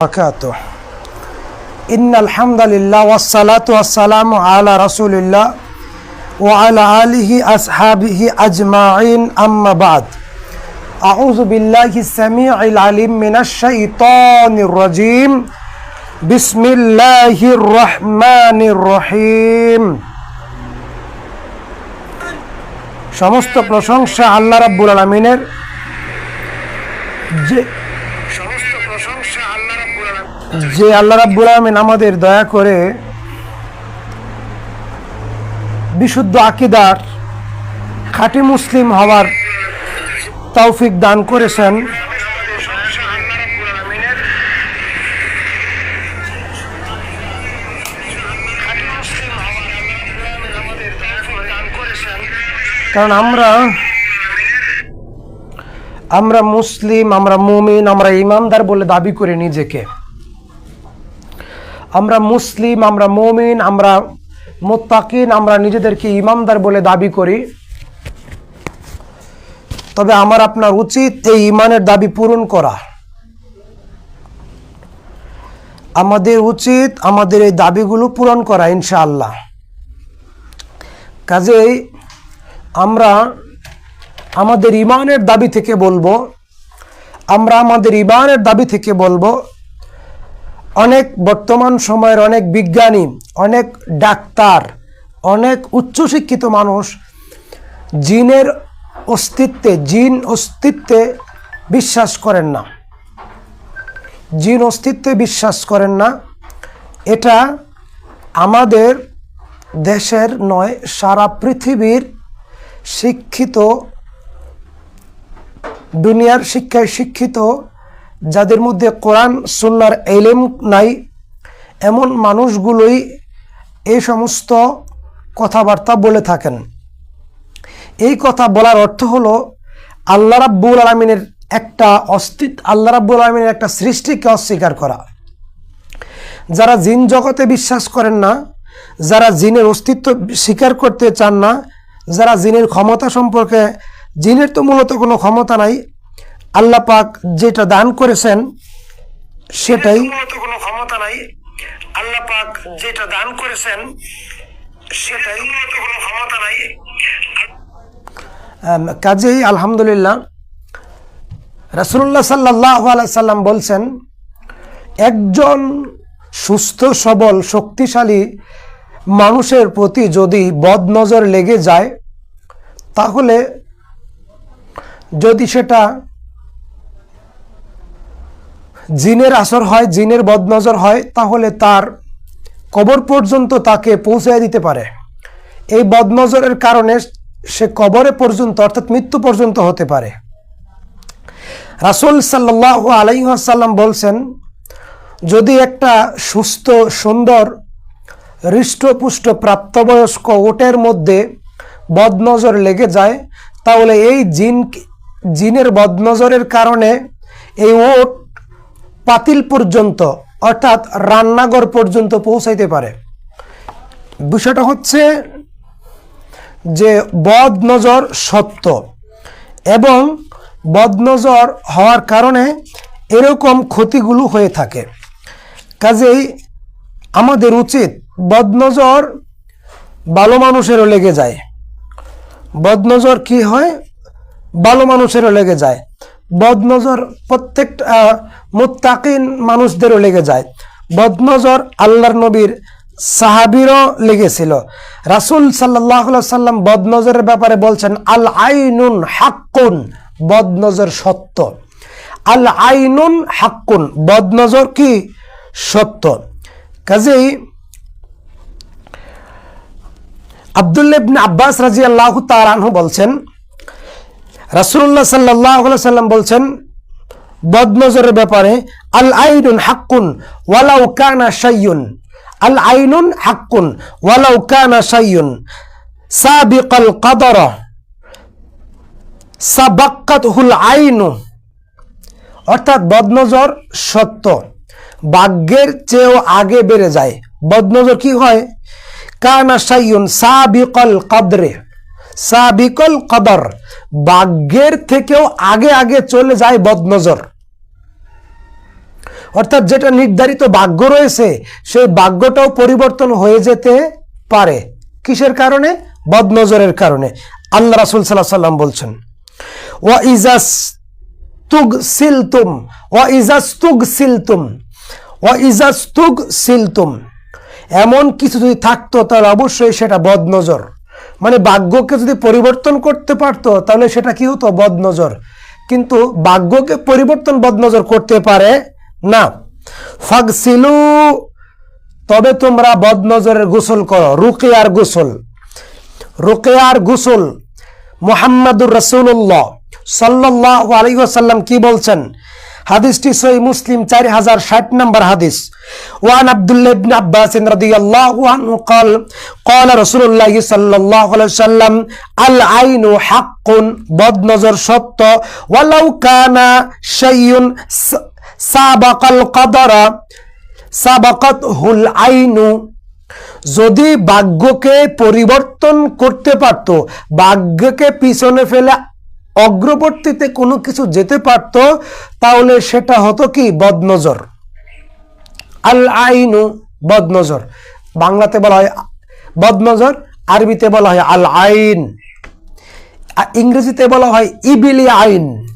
বারাকাতু। ইন্নাল হামদালিল্লাহ ওয়াসসালাতু ওয়াসসালামু আলা রাসূলিল্লাহ ওয়া আলা আলিহি আসহাবিহি আজমাইন আম্মা বাদ। আউযু বিল্লাহি সামিউল আলিম মিনাশ শাইতানির রাজীম। বিসমিল্লাহির রহমানির রহিম। সমস্ত প্রশংসা আল্লাহ রাব্বুল আলামিনের। যে যে আল্লাহ রাব্বুল আলমিন আমাদের দয়া করে বিশুদ্ধ আকিদার খাঁটি মুসলিম হওয়ার তৌফিক দান করেছেন। কারণ আমরা আমরা মুসলিম, আমরা মুমিন, আমরা ইমানদার বলে দাবি করি নিজেকে। আমরা মুসলিম, আমরা মুমিন, আমরা মোত্তাকিন, আমরা নিজেদেরকে ইমানদার বলে দাবি করি। তবে আমার আপনার উচিত এই ইমানের দাবি পূরণ করা। আমাদের উচিত আমাদের এই দাবিগুলো পূরণ করা, ইনশাআল্লাহ। কাজেই আমরা আমাদের ইমানের দাবি থেকে বলব, আমরা আমাদের ইমানের দাবি থেকে বলব অনেক বর্তমান সময়ের অনেক বিজ্ঞানী, অনেক ডাক্তার, অনেক উচ্চশিক্ষিত মানুষ জিনের অস্তিত্বে, জিন অস্তিত্বে বিশ্বাস করেন না। জিন অস্তিত্বে বিশ্বাস করেন না। এটা আমাদের দেশের নয়, সারা পৃথিবীর শিক্ষিত, দুনিয়ার শিক্ষায় শিক্ষিত যাদের মধ্যে কোরআন, সুন্নার এলেম নাই, এমন মানুষগুলোই এই সমস্ত কথাবার্তা বলে থাকেন। এই কথা বলার অর্থ হলো, আল্লাহ রাব্বুল আলমিনের একটা অস্তিত্ব, আল্লাহ রাব্বুল আলমিনের একটা সৃষ্টিকে অস্বীকার করা। যারা জিন জগতে বিশ্বাস করেন না, যারা জিনের অস্তিত্ব স্বীকার করতে চান না, যারা জিনের ক্ষমতা সম্পর্কে, জিনের তো মূলত কোনো ক্ষমতা নাই আল্লাহ পাক যেটা দান করেছেন সেটাই কোনো ক্ষমতা নাই। আল্লাহ পাক যেটা দান করেছেন সেটাই কোনো ক্ষমতা নাই। কাজেই আলহামদুলিল্লাহ রাসুল্লাহ সাল্লাহ সাল্লাম বলছেন একজন সুস্থ সবল শক্তিশালী মানুষের প্রতি যদি বদনজর লেগে যায় তাহলে যদি সেটা জিনের আসর হয়, জিনের বদনজর হয়, তাহলে তার কবর পর্যন্ত তাকে পৌঁছে দিতে পারে। এই বদনজরের কারণে সে কবরে পর্যন্ত, অর্থাৎ মৃত্যু পর্যন্ত হতে পারে। রাসুল সাল্লাহ আলাইসাল্লাম বলছেন, যদি একটা সুস্থ, সুন্দর, হৃষ্টপুষ্ট, প্রাপ্তবয়স্ক ওটের মধ্যে বদনজর লেগে যায়, তাহলে এই জিন, জিনের বদনজরের কারণে এই ওট পাতিল পর্যন্ত, অর্থাৎ রান্নাঘর পর্যন্ত পৌঁছাইতে পারে। বিষয়টা হচ্ছে যে বদনজর সত্য এবং বদনজর হওয়ার কারণে এরকম ক্ষতিগুলো হয়ে থাকে। কাজেই আমাদের উচিত বদনজর ভালো মানুষেরও লেগে যায়। বদনজর কি হয়? ভালো মানুষেরও লেগে যায়। বদনজর প্রত্যেকটা মুত্তাকিন মানুষদেরও লেগে যায়। বদনজর আল্লাহর নবীর সাহাবিরও লেগেছিল। রাসুল সাল্লাহ সাল্লাম বদনজরের ব্যাপারে বলছেন, আল আইনুন হাক্কুন বদনজর সত্য। আল আইনুন হাক্কুন বদনজর কি? সত্য। কাজেই আবদুল্লাবনে আব্বাস রাজি আল্লাহ বলছেন রাসুল্লাহ সাল্লাহ সাল্লাম বলছেন, বদনজরের ব্যাপারে আল আইনুন হাক্কুন ওয়ালাউ কানা শাইয়ুন। আল আইনুন হাক্কুন ওয়ালাউ কানা শাইয়ুন। সাবিকাল কদর। সাবাক্কাতহুল আইনু। অর্থাৎ বদনজর সত্য। ভাগ্যের চেয়েও আগে বেড়ে যায়। বদনজর কি হয়? কানা সাইয়ুন সাবিকল কদরে। সাবিকল কদর ভাগ্যের থেকেও আগে আগে চলে যায় বদনজর। অর্থাৎ যেটা নির্ধারিত ভাগ্য রয়েছে, সেই ভাগ্যটাও পরিবর্তন হয়ে যেতে পারে। কিসের কারণে? বদনজরের কারণে। আল্লাহ রাসুল সাল্লাহ সাল্লাম বলছেন, ওয়া ইজাস তুগ সিলতুম ওয়া ইজাস তুগ সিলতুম ওয়া ইজাস তুগ সিলতুম এমন কিছু যদি থাকতো, তাহলে অবশ্যই সেটা বদনজর। মানে ভাগ্যকে যদি পরিবর্তন করতে পারতো, তাহলে সেটা কি হতো? বদনজর। কিন্তু ভাগ্যকে পরিবর্তন বদনজর করতে পারে না। ফাগসিলু, তবে তোমরা বদনজরের গোসল করো, রুকিয়ার গোসল। রুকিয়ার গোসল। মুহাম্মাদুর রসুল্লাহ সাল্লাহ আলাইসাল্লাম কি বলছেন? হাদিসটি সই মুসলিম চার হাজার ষাট নম্বর হাদিস ওয়ান আব্দুল্লাহ ইবনে আব্বাস রাদিয়াল্লাহু আনহু قال قال رسول الله صلى الله عليه وسلم العين حق বদ নজর সত্য ওয়ালাউ কানা শাইউন সাবাকাল কদরা সাবাকাত হুল আইনু যদি ভাগ্যকে পরিবর্তন করতে পারত ভাগ্যকে পিছনে ফেলে অগ্রবর্তীতে কোনো কিছু যেতে পারত, তাহলে সেটা হতো কি? বদনজর। আল আইনু বদনজর। বাংলাতে বলা হয় বদনজর, আরবিতে বলা হয় আল আইন। ইংরেজিতে বলা হয় ইবিলি আইন।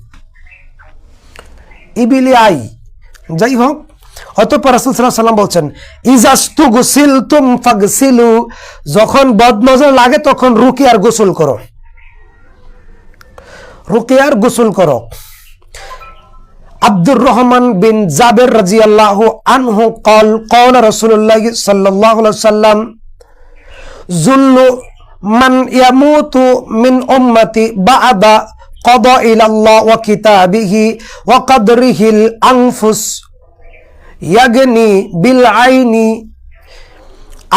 ইবিলি আই। যাই হোক, অতঃপর রাসূল সাল্লাল্লাহু আলাইহি সাল্লাম বলছেন ইজাস্তু গুসিলতুম ফাগসিলু। যখন বদনজর লাগে, তখন রুকি আর গোসল করো। রুকেয়ার গোসল করো। আব্দুর রহমান বিন জাবের রাজি আল্লাহ আনহু কল কল রসুল্লাহ সাল্লাহ সাল্লাম জুল্লু মান ইয়ামুতু মিন উম্মতি বাদা কদা ইলাল্লাহ ওয়া কিতাবিহি ওয়া কদরিহিল আনফুস, ইয়াগনি বিল আইনি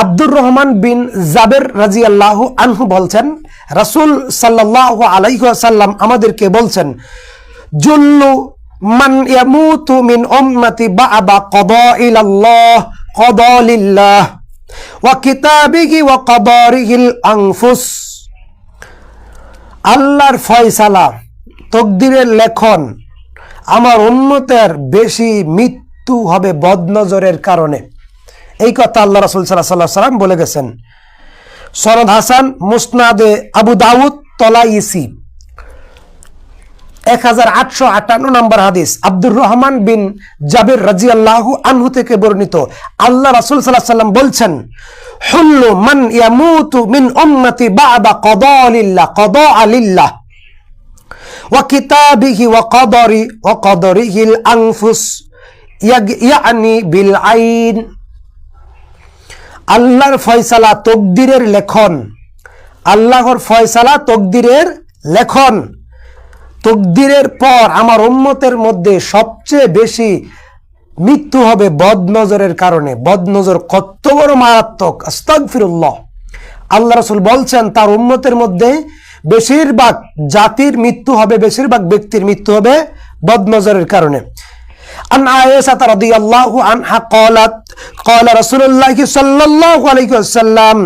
আব্দুর রহমান বিন জাবের রাজিয়াল্লাহু আনহু বলছেন, রাসূল সাল্লাল্লাহু আলাইহি ওয়াসাল্লাম আমাদেরকে বলছেন, জুল্লু মান ইয়ামুতু মিন উম্মতি বা'দা কদাইলাল্লাহ কদালিল্লাহ, ওয়া কিতাবিহি ওয়া কদারিহিল আনফুস। আল্লাহর ফয়সালা, তকদিরের লেখন আমার উন্নতের বেশি মৃত্যু হবে বদনজরের কারণে। এই কথা আল্লাহ রাসুল সাল্লাহ সাল্লাহ সাল্লাম বলে গেছেন সরদ হাসান মুসনাদে আবু দাউদ তলাইসি এক হাজার আটশো আটান্ন নম্বর হাদিস আব্দুর রহমান বিন জাবির রাজি আল্লাহু আনহু থেকে বর্ণিত আল্লাহ রাসুল সাল্লাহ সাল্লাম বলছেন হুল্লু মান ইয়ামুতু মিন উম্মতি বা'দা কদালিল্লাহ কদা আলিল্লাহ وكتابه وقدر وقدره الأنفس يج- يعني بالعين আল্লাহর ফয়সালা তকদিরের লেখন। আল্লাহর ফয়সালা তকদিরের লেখন। তকদিরের পর আমার উম্মতের মধ্যে সবচেয়ে বেশি মৃত্যু হবে বদনজরের কারণে। বদনজর কত বড় মারাত্মক, আস্তাগফিরুল্লাহ। আল্লাহ রসুল বলছেন, তার উম্মতের মধ্যে বেশিরভাগ জাতির মৃত্যু হবে, বেশিরভাগ ব্যক্তির মৃত্যু হবে বদনজরের কারণে। عن عائشة رضي الله عنها قالت قال رسول الله صلى الله عليه وسلم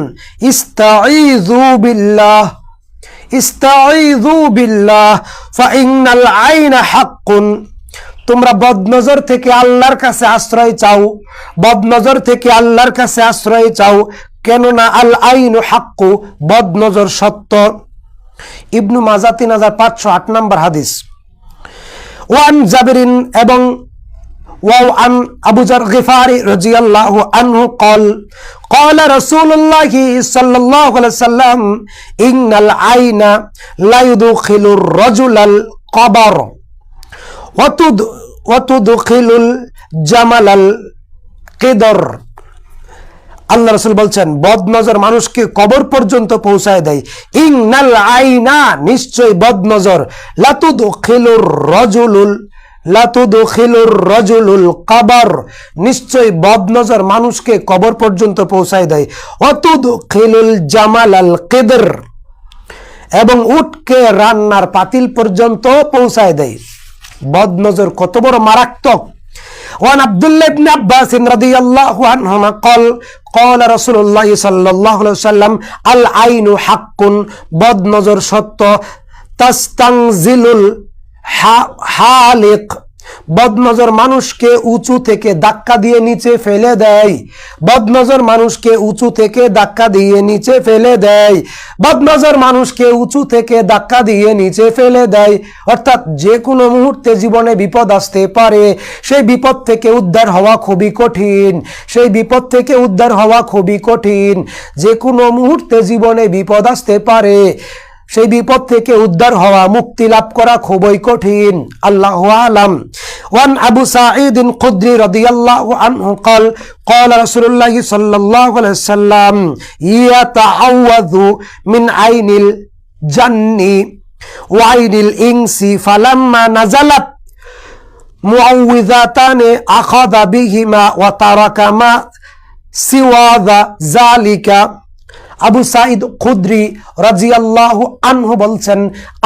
استعيذوا بالله استعيذوا بالله فإن العين حق তোমরা বদনজর থেকে আল্লাহর কাছে আশ্রয় চাও বদনজর থেকে আল্লাহর কাছে আশ্রয় চাও কেননা আল আইন হাক্কু বদনজর সত্য ইবনু মাজা তিন হাজার পাঁচশো আট নম্বর হাদিস ওয়ান জাবিরিন এবং وعن أبو ذر غفاري رضي الله عنه قال قال رسول الله صلى الله عليه وسلم إن العين لا يدخل الرجل القبر وتد وتدخل الجمل القدر আল্লাহ রসুল বলছেন বদনজর মানুষকে কবর পর্যন্ত পৌঁছায় দেয় ইংনাল আইনা নিশ্চয় বদনজর লাতুদ খিলুর রজুলুল লাতুদ খিলুর রজুলুল কাবার নিশ্চয় বদনজর মানুষকে কবর পর্যন্ত পৌঁছায় দেয় অতুদ খিলুল জামাল আল কেদর এবং উটকে রান্নার পাতিল পর্যন্ত পৌঁছায় দেয় বদনজর কত বড় মারাত্মক وعن عبد الله بن عباس رضي الله عنهما قال قال رسول الله صلى الله عليه وسلم العين حق بد نظر সত্য তাস্তাংজিলুল হালিক। বদনজর মানুষকে উঁচু থেকে ধাক্কা দিয়ে নিচে ফেলে দেয়। বদনজর মানুষকে উঁচু থেকে ধাক্কা দিয়ে নিচে ফেলে দেয়। বদনজর মানুষকে উঁচু থেকে ধাক্কা দিয়ে নিচে ফেলে দেয়। অর্থাৎ যে কোনো মুহূর্তে জীবনে বিপদ আসতে পারে। সেই বিপদ থেকে উদ্ধার হওয়া খুবই কঠিন। সেই বিপদ থেকে উদ্ধার হওয়া খুবই কঠিন। যে কোনো মুহূর্তে জীবনে বিপদ আসতে পারে। সেই বিপদ থেকে উদ্ধার হওয়া মুক্তি লাভ করা খুবই কঠিন আল্লাহ আলাম ওয়ান আবু সাঈদ খুদ্রি রাদিয়াল্লাহু আনহু قال قال رسول الله صلى الله عليه وسلم يتعوذ من عين الجن وعين الإنس فلما نزلت معوذاتان أخذ بهما وترك ما سوى ذلك আবু সাইদ খুদ্রি রাজিয়াল্লাহ আনহু বলছেন,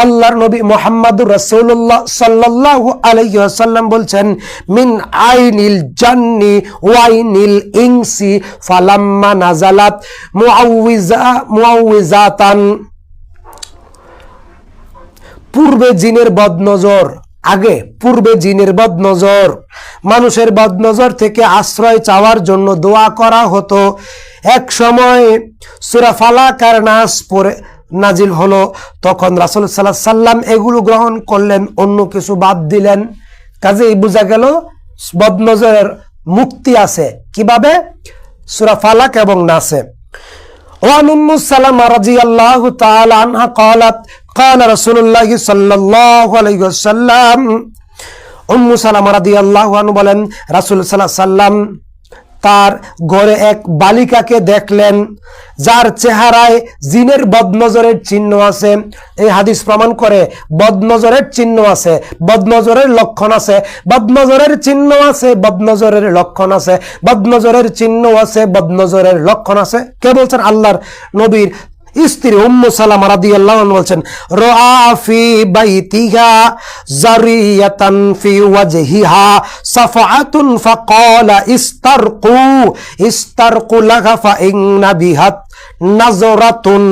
আল্লাহর নবী মোহাম্মদুর রাসূলুল্লাহ সাল্লাল্লাহু আলাইহি ওয়াসাল্লাম বলছেন, মিন আইনিল জান্নি ওয়াইনিল ইনসি ফালাম্মা নাজালাত মুআউযা মুআউযাতান পূর্বে জিনের বদনজর আগে পূর্বে জিনের বদনজর মানুষের বদনজর থেকে আশ্রয় চাওয়ার জন্য দোয়া করা হতো এক সময় সুরা ফালাক আর নাস পরে নাজিল হলো তখন রাসুল সাল্লাহ সাল্লাম এগুলো গ্রহণ করলেন অন্য কিছু বাদ দিলেন কাজেই বোঝা গেল বদনজরের মুক্তি আছে কিভাবে সুরা ফালাক এবং নাসে وعن ام سلمة رضي الله تعالى عنها قالت قال رسول الله صلى الله عليه وسلم উম্মু সালামা রাদিয়াল্লাহু আনহু বলেন রাসূল সাল্লাল্লাহু আলাইহি সাল্লাম তার ঘরে এক বালিকাকে দেখলেন যার চেহারায় জিনের বদনজরের চিহ্ন আছে এই হাদিস প্রমাণ করে বদনজরের চিহ্ন আছে বদনজরের লক্ষণ আছে বদনজরের চিহ্ন আছে বদনজরের লক্ষণ আছে বদনজরের চিহ্ন আছে বদনজরের লক্ষণ আছে কে বলছেন আল্লাহর নবীর স্ত্রী উম্মু সালামা রাদিয়াল্লাহু আনহা বলছেন, রাআ ফি বাইতিহা জারিয়াতান ফি ওয়াজহিহা সাফআতুন ফাকালা ইস্তারকু ইস্তারকু লাহা ফা ইন্না বিহাত নাজরাতুন।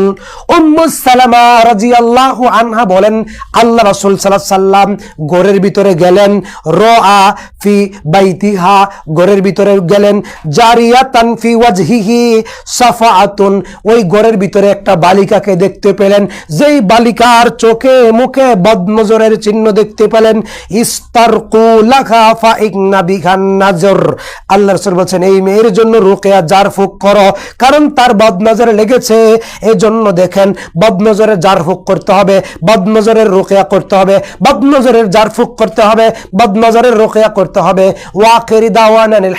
উম্মু সালামা রাদিয়াল্লাহু আনহা বলেন, আল্লাহ রাসূল সাল্লাল্লাহু সাল্লাম ঘরের ভিতরে গেলেন, রাআ ফি বাইতিহা ঘরের ভিতরে গেলেন, জারিয়াতান ফি ওয়াজহিহি সাফাআতুন, ওই ঘরের ভিতরে একটা বালিকাকে দেখতে পেলেন। যেই বালিকার চোখে মুখে বদনজরের চিহ্ন দেখতে পেলেন আল্লাহ রাসূল বলছেন, এই মেয়ের জন্য রুকিয়া জার ফুক করো, কারণ তার বদনজরে লেগেছে। এই জন্য দেখেন, বদনজরের জার ফুক করতে হবে, বদনজরের রুকিয়া করতে হবে, বদনজরের জার ফুক করতে হবে, বদনজরের রুকিয়া করতে হবে। ওয়াকিরি দাওয়ানানিল